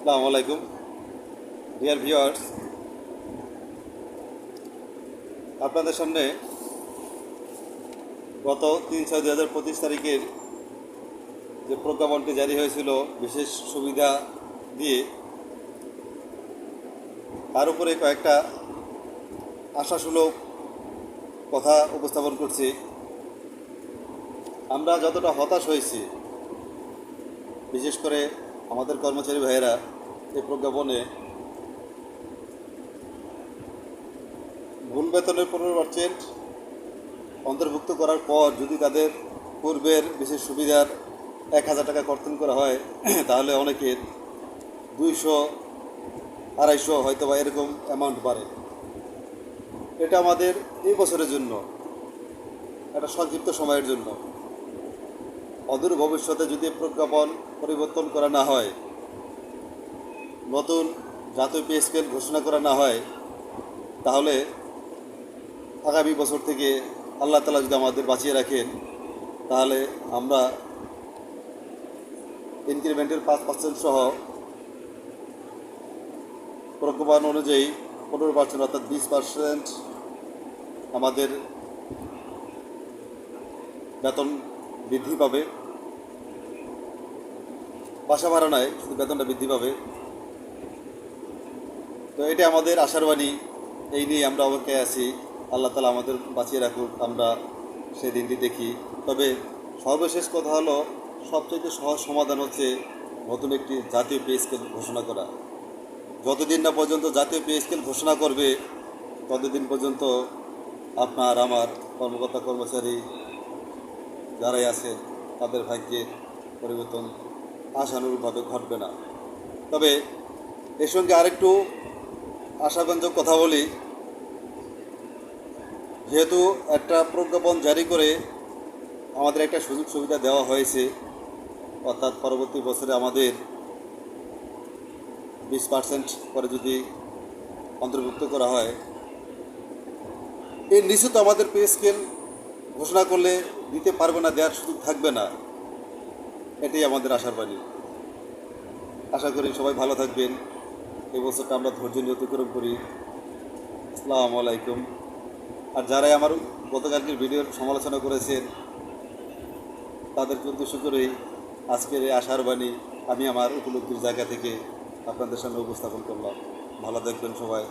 আসসালামু আলাইকুম। Dear viewers আপনাদের সামনে গত তিন ছয় দু হাজার পঁচিশ তারিখের যে প্রজ্ঞাপনটি জারি হয়েছিল, বিশেষ সুবিধা দিয়ে, তার উপরে কয়েকটা আশাসুলভ কথা উপস্থাপন করছি। আমরা যতটা হতাশ হয়েছি, বিশেষ করে আমাদের কর্মচারী ভাইয়েরা এই প্রজ্ঞাপনে ভুল বেতনের পনেরো পার্সেন্ট অন্তর্ভুক্ত করার পর যদি তাদের পূর্বের বিশেষ সুবিধার এক হাজার টাকা কর্তন করা হয়, তাহলে অনেকের দুইশো, আড়াইশো হয়তো বা এরকম অ্যামাউন্ট বাড়ে। এটা আমাদের এই বছরের জন্য, একটা সংক্ষিপ্ত সময়ের জন্য। অদূর ভবিষ্যতে যদি প্রজ্ঞাপন পরিবর্তন করা না হয়, নতুন জাতীয় পে স্কেল ঘোষণা করা না হয়, তাহলে আগামী বছর থেকে আল্লাহ তালা যদি আমাদের বাঁচিয়ে রাখেন, তাহলে আমরা ইনক্রিমেন্টের পাঁচ পার্সেন্ট সহ প্রজ্ঞাপন অনুযায়ী পনেরো পার্সেন্ট অর্থাৎ বিশ পার্সেন্ট আমাদের বেতন বৃদ্ধি পাবে। বাসা ভাড়া নয় শুধু বেতনটা বৃদ্ধি পাবে। তো এটা আমাদের আশার বাণী। এই নিয়ে আমরা অপেক্ষায় আছি। আল্লাহ তালা আমাদের বাঁচিয়ে রাখুক, আমরা সেই দিনটি দেখি। তবে সর্বশেষ কথা হলো সবচেয়ে সহজ সমাধান হচ্ছে নতুন একটি জাতীয় পে স্কেল ঘোষণা করা। যতদিন না পর্যন্ত জাতীয় পে স্কেল ঘোষণা করবে, ততদিন পর্যন্ত আপনার, আমার কর্মকর্তা, কর্মচারী যারাই আছে, তাদের ভাগ্যে পরিবর্তন আশানুরূপভাবে ঘটবে না। তবে এর সঙ্গে আরেকটু আশাব্যঞ্জক কথা বলি। যেহেতু একটা প্রজ্ঞাপন জারি করে আমাদের একটা সুযোগ সুবিধা দেওয়া হয়েছে, অর্থাৎ পরবর্তী বছরে আমাদের বিশ পার্সেন্ট করে যদি অন্তর্ভুক্ত করা হয় এর নিশ্চিত আমাদের পে স্কেল ঘোষণা করলে দিতে পারবে না, দেওয়ার সুযোগ থাকবে না। এটাই আমাদের আশার বাণী। আশা করি সবাই ভালো থাকবেন। এই বছরটা আমরা ধৈর্য নিয়ে অতিক্রম করি। আসসালামু আলাইকুম। আর যারাই আমার গতকালকের ভিডিওর সমালোচনা করেছেন তাদেরকে উদ্দেশ্য করেই আজকের এই আশার বাণী আমি আমার উপলব্ধির জায়গা থেকে আপনাদের সামনে উপস্থাপন করলাম। ভালো দেখবেন সবাই।